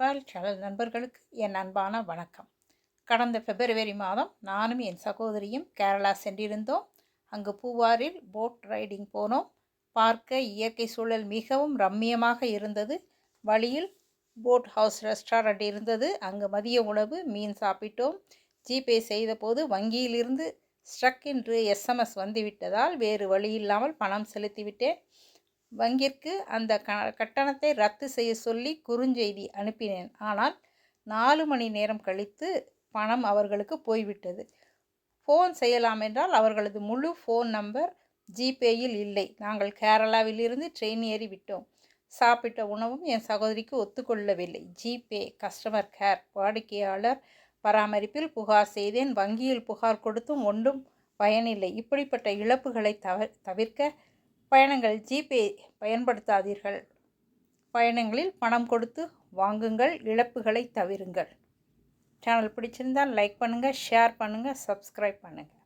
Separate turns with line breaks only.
பால் channel நண்பர்களுக்கு என் அன்பான வணக்கம். கடந்த பிப்ரவரி மாதம் நானும் என் சகோதரியும் கேரளா சென்றிருந்தோம். அங்கு பூவாரில் போட் ரைடிங் போனோம். பார்க்க இயற்கை சூழல் மிகவும் ரம்மியமாக இருந்தது. வழியில் போட் ஹவுஸ் ரெஸ்டாரண்ட் இருந்தது. அங்கு மதிய உணவு மீன் சாப்பிட்டோம். ஜிபே செய்தபோது வங்கியிலிருந்து ஸ்ட்ரக் என்று எஸ்எம்எஸ் வந்துவிட்டதால் வேறு வழி இல்லாமல் பணம் செலுத்திவிட்டேன் வங்கிற்கு அந்த க கட்டணத்தை ரத்து செய்ய சொல்லி குறுஞ்செய்தி அனுப்பினேன். ஆனால் நாலு மணி நேரம் கழித்து பணம் அவர்களுக்கு போய்விட்டது. ஃபோன் செய்யலாம் என்றால் அவர்களது முழு ஃபோன் நம்பர் ஜிபேயில் இல்லை. நாங்கள் கேரளாவிலிருந்து ட்ரெயின் ஏறி விட்டோம். சாப்பிட்ட உணவும் என் சகோதரிக்கு ஒத்துக்கொள்ளவில்லை. ஜிபே கஸ்டமர் கேர் வாடிக்கையாளர் பராமரிப்பில் புகார் செய்தேன். வங்கியில் புகார் கொடுத்தும் ஒன்றும் பயனில்லை. இப்படிப்பட்ட இழப்புகளை தவிர தவிர்க்க பயணங்கள் ஜிபே பயன்படுத்தாதீர்கள். பயணங்களில் பணம் கொடுத்து வாங்குங்கள் இழப்புகளை தவிருங்கள். சேனல் பிடிச்சிருந்தால் லைக் பண்ணுங்கள் ஷேர் பண்ணுங்கள் சப்ஸ்கிரைப் பண்ணுங்கள்